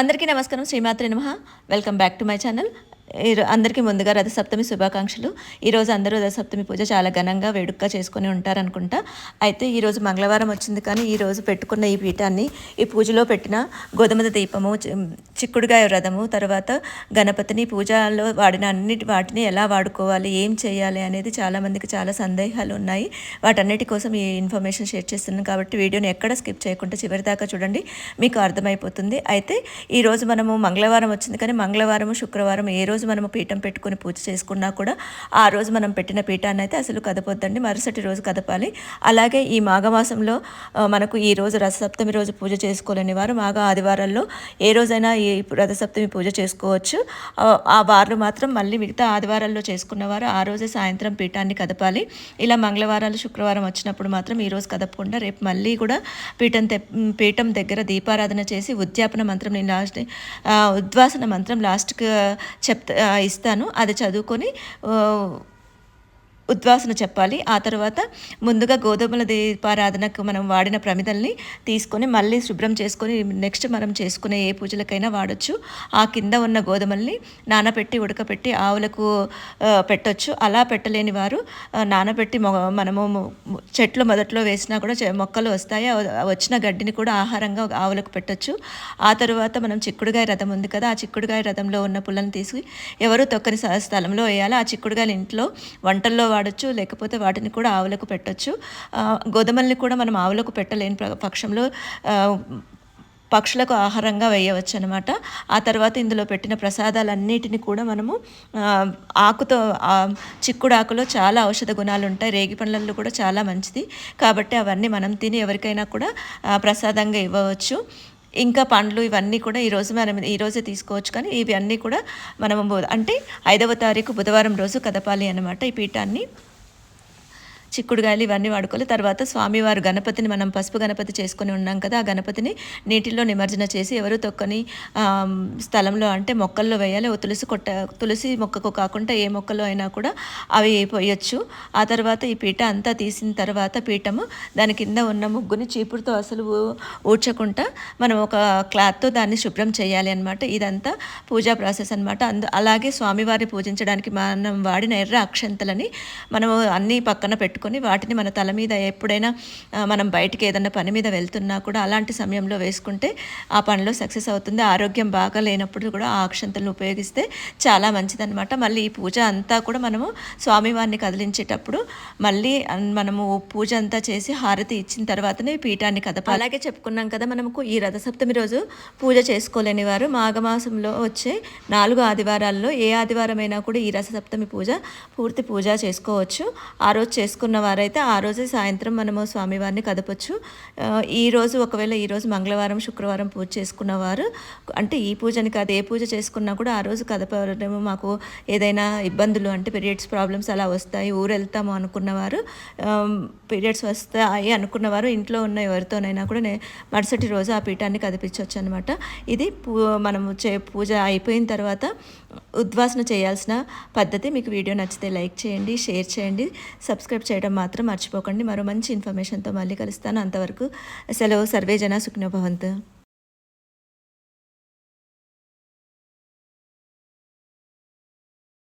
అందరికీ నమస్కారం శ్రీమాత్రి నమ. Welcome back to my channel అందరికీ ముందుగా రథసప్తమి శుభాకాంక్షలు. ఈరోజు అందరూ రథసప్తమి పూజ చాలా ఘనంగా వేడుకగా చేసుకొని ఉంటారనుకుంటా. అయితే ఈరోజు మంగళవారం వచ్చింది కానీ ఈరోజు పెట్టుకున్న ఈ పీఠాన్ని ఈ పూజలో పెట్టిన గోధుమ దీపము చిక్కుడుగాయ వ్రతము తర్వాత గణపతిని పూజలో వాడిన అన్నిటి వాటిని ఎలా వాడుకోవాలి ఏం చేయాలి అనేది చాలామందికి చాలా సందేహాలు ఉన్నాయి. వాటన్నిటి కోసం ఈ ఇన్ఫర్మేషన్ షేర్ చేస్తున్నాను కాబట్టి వీడియోని ఎక్కడ స్కిప్ చేయకుండా చివరి దాకా చూడండి. మీకు అర్థమైపోతుంది. అయితే ఈరోజు మనము మంగళవారం వచ్చింది కానీ మంగళవారం శుక్రవారం ఏ రోజు మనము పీఠం పెట్టుకుని పూజ చేసుకున్నా కూడా ఆ రోజు మనం పెట్టిన పీఠాన్ని అయితే అసలు కదపొద్దండి. మరుసటి రోజు కదపాలి. అలాగే ఈ మాఘమాసంలో మనకు ఈ రోజు రథసప్తమి రోజు పూజ చేసుకోలేని వారు మాఘ ఆదివారాల్లో ఏ రోజైనా ఈ రథసప్తమి పూజ చేసుకోవచ్చు. ఆ, ఆ మాత్రం మళ్ళీ మిగతా ఆదివారాల్లో చేసుకున్నవారు ఆ రోజే సాయంత్రం పీఠాన్ని కదపాలి. ఇలా మంగళవారాలు శుక్రవారం వచ్చినప్పుడు మాత్రం ఈ రోజు కదపకుండా రేపు మళ్ళీ కూడా పీఠం పీఠం దగ్గర దీపారాధన చేసి ఉద్యాపన మంత్రం నేను లాస్ట్ ఉద్వాసన మంత్రం లాస్ట్కి చెప్తా ఇస్తాను. అది చదువుకొని ఉద్వాసన చెప్పాలి. ఆ తర్వాత ముందుగా గోధుమల దీపారాధనకు మనం వాడిన ప్రమిదల్ని తీసుకొని మళ్ళీ శుభ్రం చేసుకొని నెక్స్ట్ మనం చేసుకునే ఏ పూజలకైనా వాడచ్చు. ఆ కింద ఉన్న గోధుమల్ని నానబెట్టి ఉడకపెట్టి ఆవులకు పెట్టొచ్చు. అలా పెట్టలేని వారు నానబెట్టి మనము చెట్లు మొదట్లో వేసినా కూడా మొక్కలు వస్తాయి. ఆ వచ్చిన గడ్డిని కూడా ఆహారంగా ఆవులకు పెట్టొచ్చు. ఆ తర్వాత మనం చిక్కుడుగాయ రథం ఉంది కదా ఆ చిక్కుడుగాయ రథంలో ఉన్న పుల్లని తీసి ఎవరు తొక్కని స్థలంలో వేయాలి. ఆ చిక్కుడుగాయలు ఇంట్లో వంటల్లో వాడచ్చు లేకపోతే వాటిని కూడా ఆవులకు పెట్టచ్చు. గోధుమల్ని కూడా మనం ఆవులకు పెట్టలేని పక్షంలో పక్షులకు ఆహారంగా వేయవచ్చు అనమాట ఆ తర్వాత ఇందులో పెట్టిన ప్రసాదాలన్నిటిని కూడా మనము ఆకుతో చిక్కుడు ఆకులో చాలా ఔషధ గుణాలు ఉంటాయి రేగి పండ్లలో కూడా చాలా మంచిది. కాబట్టి అవన్నీ మనం తిని ఎవరికైనా కూడా ప్రసాదంగా ఇవ్వవచ్చు. ఇంకా పండ్లు ఇవన్నీ కూడా ఈరోజు మనం ఈరోజే తీసుకోవచ్చు కానీ ఇవన్నీ కూడా మనము అంటే ఐదవ తారీఖు బుధవారం రోజు కదపాలి అనమాట ఈ పీఠాన్ని. చిక్కుడుగాయలు ఇవన్నీ వాడుకోవాలి. తర్వాత స్వామివారు గణపతిని మనం పసుపు గణపతి చేసుకుని ఉన్నాం కదా ఆ గణపతిని నీటిలో నిమజ్జన చేసి ఎవరు తొక్కని స్థలంలో అంటే మొక్కల్లో వేయాలి. ఓ తులసి కొట్ట తులసి మొక్కకు కాకుండా ఏ మొక్కలో అయినా కూడా అవి పోయొచ్చు. ఆ తర్వాత ఈ పీట అంతా తీసిన తర్వాత పీఠము దాని కింద ఉన్న ముగ్గుని చీపురుతో అసలు ఊడ్చకుండా మనం ఒక క్లాత్తో దాన్ని శుభ్రం చేయాలి అనమాట ఇదంతా పూజా ప్రాసెస్ అనమాట అందు అలాగే స్వామివారిని పూజించడానికి మనం వాడిన ఎర్ర అక్షంతలని మనము అన్నీ పక్కన పెట్టుకొని వాటిని మన తల మీద ఎప్పుడైనా మనం బయటికి ఏదైనా పని మీద వెళ్తున్నా కూడా అలాంటి సమయంలో వేసుకుంటే ఆ పనిలో సక్సెస్ అవుతుంది. ఆరోగ్యం బాగా లేనప్పుడు కూడా ఆ అక్షంతలను ఉపయోగిస్తే చాలా మంచిదన్నమాట. మళ్ళీ ఈ పూజ అంతా కూడా మనము స్వామివారిని కదిలించేటప్పుడు మళ్ళీ మనము పూజ అంతా చేసి హారతి ఇచ్చిన తర్వాతనే పీఠాన్ని కదపాలి. అలాగే చెప్పుకున్నాం కదా మనకు ఈ రథసప్తమి రోజు పూజ చేసుకోలేని వారు మాఘమాసంలో వచ్చే నాలుగు ఆదివారాల్లో ఏ ఆదివారమైనా కూడా ఈ రథసప్తమి పూజ పూర్తి పూజ చేసుకోవచ్చు. ఆ రోజు చేసుకున్న వారైతే ఆ రోజే సాయంత్రం మనము స్వామివారిని కదపచ్చు. ఈరోజు ఒకవేళ ఈ రోజు మంగళవారం శుక్రవారం పూజ చేసుకున్న వారు అంటే ఈ పూజని కాదు ఏ పూజ చేసుకున్నా కూడా ఆ రోజు కదపడము మాకు ఏదైనా ఇబ్బందులు అంటే పీరియడ్స్ ప్రాబ్లమ్స్ అలా వస్తాయి ఊరు వెళ్తాము అనుకున్నవారు పీరియడ్స్ వస్తాయి అనుకున్నవారు ఇంట్లో ఉన్న ఎవరితోనైనా కూడా నేను మరుసటి రోజు ఆ పీఠాన్ని కదిపించవచ్చు అనమాట ఇది పూ మనము చే పూజ అయిపోయిన తర్వాత ఉద్వాసన చేయాల్సిన పద్ధతి. మీకు వీడియో నచ్చితే లైక్ చేయండి షేర్ చేయండి సబ్స్క్రైబ్ చేయండి. మాత్రం మర్చిపోకండి. మరో మంచి ఇన్ఫర్మేషన్తో మళ్ళీ కలుస్తాను. అంతవరకు సెలవు. సర్వే జన సుఖ్నోభవంతు